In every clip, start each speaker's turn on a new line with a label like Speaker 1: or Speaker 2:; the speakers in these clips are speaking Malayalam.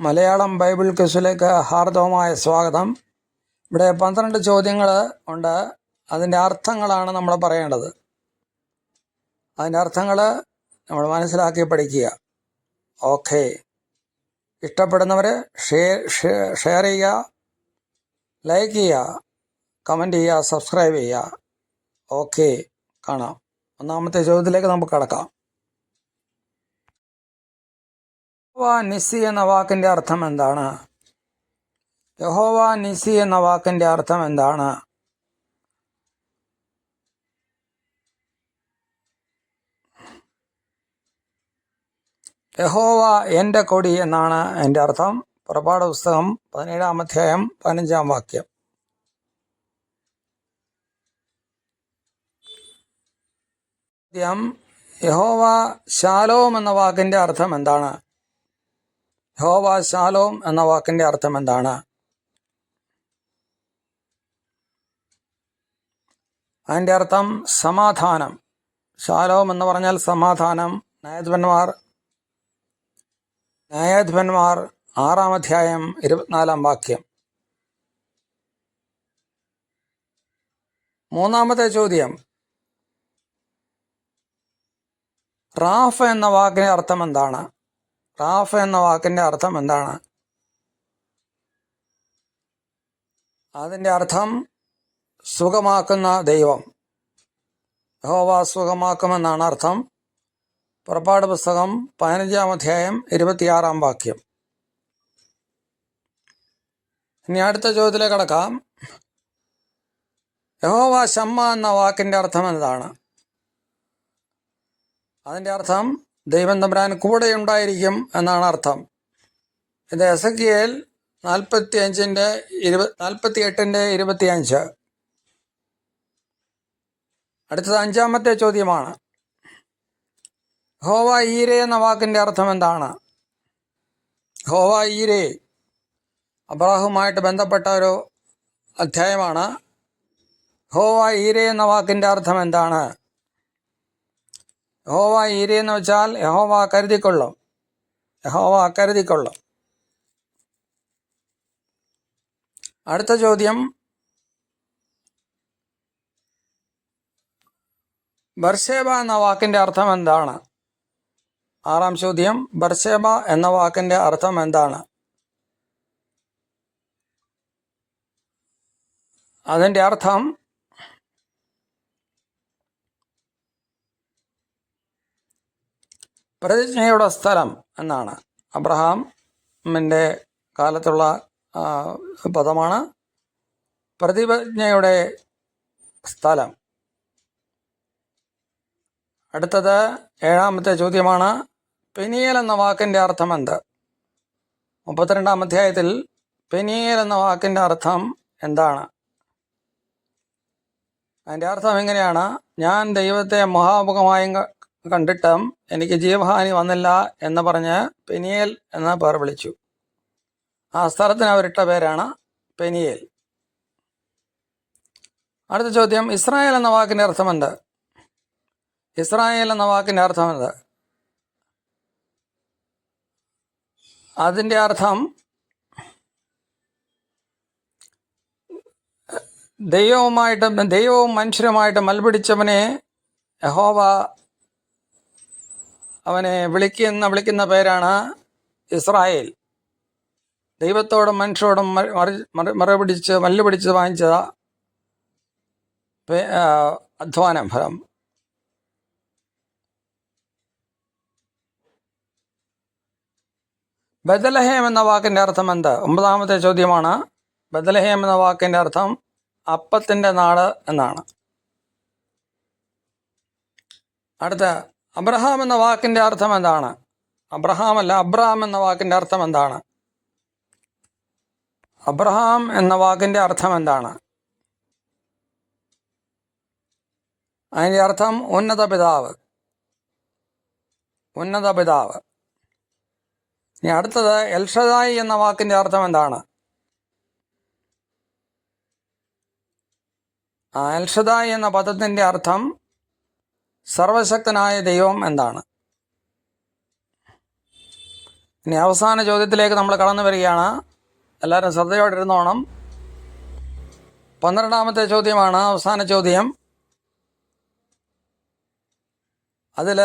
Speaker 1: മലയാളം ബൈബിൾ ക്വിസിലേക്ക് ഹാർദവമായ സ്വാഗതം. ഇവിടെ പന്ത്രണ്ട് ചോദ്യങ്ങൾ ഉണ്ട്. അതിന്റെ അർത്ഥങ്ങളാണ് നമ്മൾ പറയേണ്ടത്. അതിന്റെ അർത്ഥങ്ങൾ നമ്മൾ മനസ്സിലാക്കി പഠിക്കുക. ഓക്കെ. ഇഷ്ടപ്പെടുന്നവർ ഷെയർ ഷെയർ ചെയ്യുക. ലൈക്ക് ചെയ്യുക. കമന്റ് ചെയ്യുക. സബ്സ്ക്രൈബ് ചെയ്യുക. ഓക്കെ. കാണാം. ഒന്നാമത്തെ ചോദ്യത്തിലേക്ക് നമുക്ക് കടക്കാം. യഹോവ നിസി എന്ന വാക്കിന്റെ അർത്ഥം എന്താണ്? യഹോവ നിസി എന്ന വാക്കിന്റെ അർത്ഥം എന്താണ്? യഹോവ എന്റെ കൊടി എന്നാണ് എന്റെ അർത്ഥം. പുറപ്പാട് പുസ്തകം പതിനേഴാം അധ്യായം പതിനഞ്ചാം വാക്യം. യഹോവ ശാലോം എന്ന വാക്കിന്റെ അർത്ഥം എന്താണ്? യഹോവ ശാലോം എന്ന വാക്കിന്റെ അർത്ഥം എന്താണ്? അതിന്റെ അർത്ഥം സമാധാനം. ശാലോം എന്ന് പറഞ്ഞാൽ സമാധാനം. ന്യായാധിപന്മാർ ന്യായാധിപന്മാർ ആറാം അധ്യായം ഇരുപത്തിനാലാം വാക്യം. മൂന്നാമത്തെ ചോദ്യം. റാഫ് എന്ന വാക്കിന്റെ അർത്ഥം എന്താണ്? റാഫ് എന്ന വാക്കിന്റെ അർത്ഥം എന്താണ്? അതിന്റെ അർത്ഥം സുഖമാക്കുന്ന ദൈവം. യഹോവ സുഖമാക്കുമെന്നാണ് അർത്ഥം. പുറപ്പാട് പുസ്തകം പതിനഞ്ചാം അധ്യായം ഇരുപത്തിയാറാം വാക്യം. ഇനി അടുത്ത ചോദ്യത്തിലേക്ക് കടക്കാം. യഹോവ ഷമ്മ എന്ന വാക്കിന്റെ അർത്ഥം എന്താണ്? അതിന്റെ അർത്ഥം ദൈവം തമ്പുരാൻ കൂടെ ഉണ്ടായിരിക്കും എന്നാണ് അർത്ഥം. ഇത് എസ് കെ എൽ നാൽപ്പത്തി അഞ്ചിന്റെ ഇരുപത് നാൽപ്പത്തി എട്ടിന്റെ ഇരുപത്തി അഞ്ച് അടുത്തത് അഞ്ചാമത്തെ ചോദ്യമാണ്. ഹോവ ഈരെ എന്ന വാക്കിന്റെ അർത്ഥം എന്താണ്? ഹോവ ഈരെ അബ്രാഹുമായിട്ട് ബന്ധപ്പെട്ട ഒരു അധ്യായമാണ്. ഹോവ ഈരെ എന്ന വാക്കിന്റെ അർത്ഥം എന്താണ്? യഹോവ ഈരി എന്ന് വെച്ചാൽ യഹോവ കരുതിക്കൊള്ളും. യഹോവ കരുതിക്കൊള്ളും. അടുത്ത ചോദ്യം. ബർഷേബ എന്ന വാക്കിന്റെ അർത്ഥം എന്താണ്? ആറാം ചോദ്യം. ബർഷേബ എന്ന വാക്കിന്റെ അർത്ഥം എന്താണ്? അതിന്റെ അർത്ഥം പ്രതിജ്ഞയുടെ സ്ഥലം എന്നാണ്. അബ്രഹാമിന്റെ കാലത്തുള്ള പദമാണ് പ്രതിജ്ഞയുടെ സ്ഥലം. അടുത്തത് ഏഴാമത്തെ ചോദ്യമാണ് പെനിയൽ എന്ന വാക്കിന്റെ അർത്ഥം എന്ത്? മുപ്പത്തിരണ്ടാം അധ്യായത്തിൽ പെനിയൽ എന്ന വാക്കിന്റെ അർത്ഥം എന്താണ്? അതിന്റെ അർത്ഥം എങ്ങനെയാണ്? ഞാൻ ദൈവത്തെ മഹാമുഖമായും കണ്ടിട്ടും എനിക്ക് ജീവഹാനി വന്നില്ല എന്ന് പറഞ്ഞ് പെനിയേൽ എന്ന പേർ വിളിച്ചു. ആ സ്ഥലത്തിന് അവരിട്ട പേരാണ് പെനിയേൽ. അടുത്ത ചോദ്യം ഇസ്രായേൽ എന്ന വാക്കിന്റെ അർത്ഥമെന്ത് ഇസ്രായേൽ എന്ന വാക്കിന്റെ അർത്ഥമെന്ത് അതിന്റെ അർത്ഥം ദൈവവുമായിട്ട് ദൈവവും മനുഷ്യരുമായിട്ട് മൽപിടിച്ചവനെ യഹോവ അവനെ വിളിക്കുന്ന വിളിക്കുന്ന പേരാണ് ഇസ്രായേൽ. ദൈവത്തോടും മനുഷ്യരോടും മറുപിടിച്ച് മല്ല് പിടിച്ച് വാങ്ങിച്ച പേ- അധ്വാന ഫലം. ബദലഹേം എന്ന വാക്കിന്റെ അർത്ഥം എന്ത്? ഒമ്പതാമത്തെ ചോദ്യമാണ്. ബദലഹേം എന്ന വാക്കിന്റെ അർത്ഥം അപ്പത്തിന്റെ നാട് എന്നാണ്. അടുത്ത അബ്രഹാം എന്ന വാക്കിന്റെ അർത്ഥം എന്താണ്? അബ്രഹാം അല്ല അബ്രഹാം എന്ന വാക്കിന്റെ അർത്ഥം എന്താണ്? അബ്രഹാം എന്ന വാക്കിന്റെ അർത്ഥം എന്താണ്? അതിന്റെ അർത്ഥം ഉന്നത പിതാവ്. ഉന്നത പിതാവ്. ഇനി അടുത്തത് എൽഷദായി എന്ന വാക്കിന്റെ അർത്ഥം എന്താണ്? എൽഷദായി എന്ന പദത്തിന്റെ അർത്ഥം സർവശക്തനായ ദൈവം എന്താണ്? ഇനി അവസാന ചോദ്യത്തിലേക്ക് നമ്മൾ കടന്നു വരികയാണ്. എല്ലാവരും ശ്രദ്ധയോടെ ഇരുന്നോണം പന്ത്രണ്ടാമത്തെ ചോദ്യമാണ് അവസാന ചോദ്യം. അതിൽ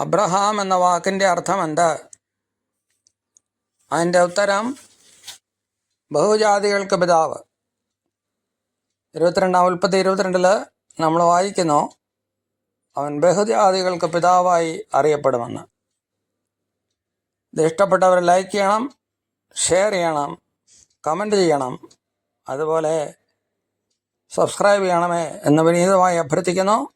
Speaker 1: അബ്രഹാം എന്ന വാക്കിന്റെ അർത്ഥം എന്താ? അതിന്റെ ഉത്തരം ബഹുജാതികൾക്ക് പിതാവ്. ഇരുപത്തിരണ്ടാം ഉൽപ്പത്തി ഇരുപത്തിരണ്ടിൽ നമ്മൾ വായിക്കുന്നു അവൻ ബഹുജാതികൾക്ക് പിതാവായി അറിയപ്പെടുമെന്ന്. ഇത് ഇഷ്ടപ്പെട്ടവർ ലൈക്ക് ചെയ്യണം ഷെയർ ചെയ്യണം കമന്റ് ചെയ്യണം അതുപോലെ സബ്സ്ക്രൈബ് ചെയ്യണമേ എന്ന് വിനീതമായി അഭ്യർത്ഥിക്കുന്നു.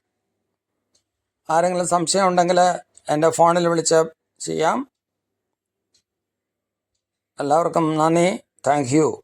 Speaker 1: ആരെങ്കിലും സംശയം ഉണ്ടെങ്കിൽ എന്റെ ഫോണിൽ വിളിച്ച് ചെയ്യാം. എല്ലാവർക്കും നന്ദി. Thank you.